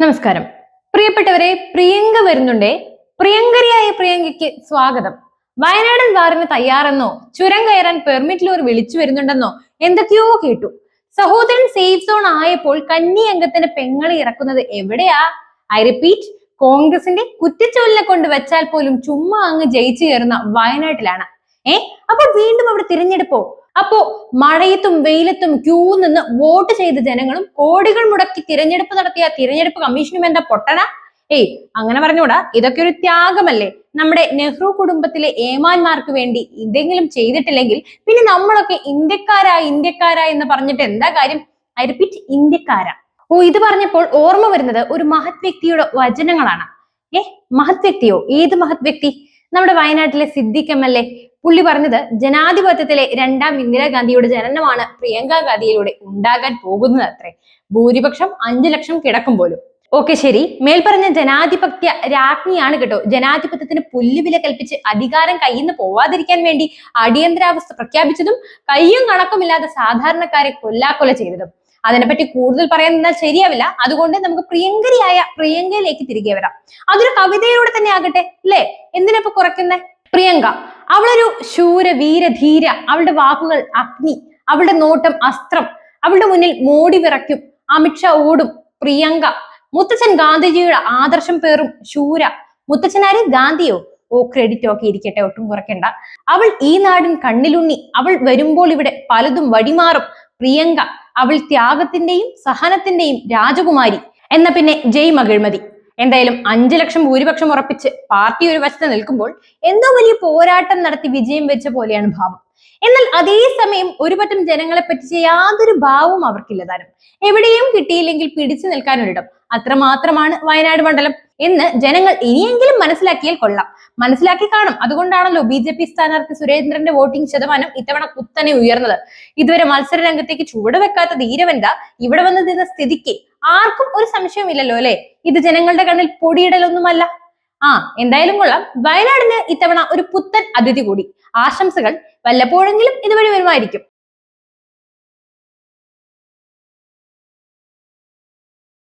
നമസ്കാരം. പ്രിയപ്പെട്ടവരെ പ്രിയങ്ക വരുന്നുണ്ടേ. പ്രിയങ്കരിയായ പ്രിയങ്കയ്ക്ക് സ്വാഗതം. വയനാടൻ വാറിന് തയ്യാറെന്നോ ചുരം കയറാൻ പെർമിറ്റിലൂർ വിളിച്ചു വരുന്നുണ്ടെന്നോ എന്തൊക്കെയോ കേട്ടു. സഹോദരൻ സേഫ് സോൺ ആയപ്പോൾ കന്നി അംഗത്തിന്റെ പെങ്ങളെ ഇറക്കുന്നത് എവിടെയാ? ഐ റിപ്പീറ്റ് കോൺഗ്രസിന്റെ കുറ്റിച്ചോലിനെ കൊണ്ട് വെച്ചാൽ പോലും ചുമ്മാ അങ്ങ് ജയിച്ചു കയറുന്ന വയനാട്ടിലാണ്. ഏ അപ്പോൾ വീണ്ടും അവിടെ തിരഞ്ഞെടുപ്പോ? അപ്പോ മഴയത്തും വെയിലത്തും ക്യൂ നിന്ന് വോട്ട് ചെയ്ത ജനങ്ങളും കോടികൾ മുടക്കി തിരഞ്ഞെടുപ്പ് നടത്തിയ തിരഞ്ഞെടുപ്പ് കമ്മീഷനും എന്താ പൊട്ടണ ഏയ് അങ്ങനെ പറഞ്ഞൂടാ ഇതൊക്കെ ഒരു ത്യാഗമല്ലേ? നമ്മുടെ നെഹ്റു കുടുംബത്തിലെ ഏമാന്മാർക്ക് വേണ്ടി ഇതെങ്കിലും ചെയ്തിട്ടില്ലെങ്കിൽ പിന്നെ നമ്മളൊക്കെ ഇന്ത്യക്കാരാ ഇന്ത്യക്കാരാ എന്ന് പറഞ്ഞിട്ട് എന്താ കാര്യം? I repeat ഇന്ത്യക്കാരാ. ഓ ഇത് പറഞ്ഞപ്പോൾ ഓർമ്മ വരുന്നത് ഒരു മഹത് വ്യക്തിയുടെ വചനങ്ങളാണ്. ഏ മഹത് വ്യക്തിയോ? ഏത് മഹത് വ്യക്തി? നമ്മുടെ വയനാട്ടിലെ സിദ്ദിഖ് എം എൽ എ പുള്ളി പറഞ്ഞത് ജനാധിപത്യത്തിലെ രണ്ടാം ഇന്ദിരാഗാന്ധിയുടെ ജനനമാണ് പ്രിയങ്ക ഗാന്ധിയിലൂടെ ഉണ്ടാകാൻ പോകുന്നത് അത്രേ. ഭൂരിപക്ഷം അഞ്ചു ലക്ഷം കിടക്കും പോലും. ഓക്കെ ശരി. മേൽപ്പറഞ്ഞ ജനാധിപത്യ രാജ്ഞിയാണ് കേട്ടോ. ജനാധിപത്യത്തിന് പുല്ലുവില കൽപ്പിച്ച് അധികാരം കയ്യിൽ നിന്ന് പോവാതിരിക്കാൻ വേണ്ടി അടിയന്തരാവസ്ഥ പ്രഖ്യാപിച്ചതും കയ്യും കണക്കുമില്ലാതെ സാധാരണക്കാരെ കൊല്ലാക്കൊല ചെയ്തതും. അതിനെപ്പറ്റി കൂടുതൽ പറയാൻ ശരിയാവില്ല. അതുകൊണ്ട് നമുക്ക് പ്രിയങ്കരിയായ പ്രിയങ്കയിലേക്ക് തിരികെ വരാം. അതൊരു കവിതയിലൂടെ തന്നെ ആകട്ടെ അല്ലേ? എന്തിനപ്പൊ കുറയ്ക്കുന്നേ? പ്രിയങ്ക അവളൊരു ശൂര വീര ധീര അവളുടെ വാക്കുകൾ അഗ്നി അവളുടെ നോട്ടം അസ്ത്രം അവളുടെ മുന്നിൽ മോടി വിറയ്ക്കും അമിത്ഷാ ഓടും പ്രിയങ്ക. മുത്തച്ഛൻ ഗാന്ധിജിയുടെ ആദർശം പേറും ശൂര. മുത്തച്ഛനാര് ഗാന്ധിയോ? ഓ ക്രെഡിറ്റ് ഒക്കെ ഇരിക്കട്ടെ ഒട്ടും കുറയ്ക്കണ്ട. അവൾ ഈ നാടിൻ കണ്ണിലുണ്ണി അവൾ വരുമ്പോൾ ഇവിടെ പലതും വടിമാറും. പ്രിയങ്ക അവൾ ത്യാഗത്തിന്റെയും സഹനത്തിന്റെയും രാജകുമാരി. എന്ന പിന്നെ ജയ് മകിഴ്മതി എന്തായാലും അഞ്ചു ലക്ഷം ഭൂരിപക്ഷം ഉറപ്പിച്ച് പാർട്ടി ഒരു വശത്ത് നിൽക്കുമ്പോൾ എന്തോ വലിയ പോരാട്ടം നടത്തി വിജയം വെച്ച പോലെയാണ് ഭാവം. എന്നാൽ അതേസമയം സമയം ഒരുപറ്റം ജനങ്ങളെ പറ്റിച്ച യാതൊരു ഭാവവും അവർക്കില്ല താനും. എവിടെയും കിട്ടിയില്ലെങ്കിൽ പിടിച്ചു നിൽക്കാൻ ഒരിടം. അത്രമാത്രമാണ് വയനാട് മണ്ഡലം. എന്ന് ജനങ്ങൾ ഇനിയെങ്കിലും മനസ്സിലാക്കിയാൽ കൊള്ളാം. മനസ്സിലാക്കി കാണും. അതുകൊണ്ടാണല്ലോ ബി ജെ പി സ്ഥാനാർത്ഥി സുരേന്ദ്രന്റെ വോട്ടിംഗ് ശതമാനം ഇത്തവണ കുത്തനെ ഉയർന്നത്. ഇതുവരെ മത്സര രംഗത്തേക്ക് ചുവടുവെക്കാത്ത ധീരവെന്താ ഇവിടെ വന്ന് നിന്ന സ്ഥിതിക്ക് ആർക്കും ഒരു സംശയമില്ലല്ലോ അല്ലെ? ഇത് ജനങ്ങളുടെ കണ്ണിൽ പൊടിയിടലൊന്നുമല്ല. ആ എന്തായാലും കൊള്ളാം. വയനാടിന് ഇത്തവണ ഒരു പുത്തൻ അതിഥി കൂടി. ആശംസകൾ വല്ലപ്പോഴെങ്കിലും ഇതുവഴി വരുമായിരിക്കും.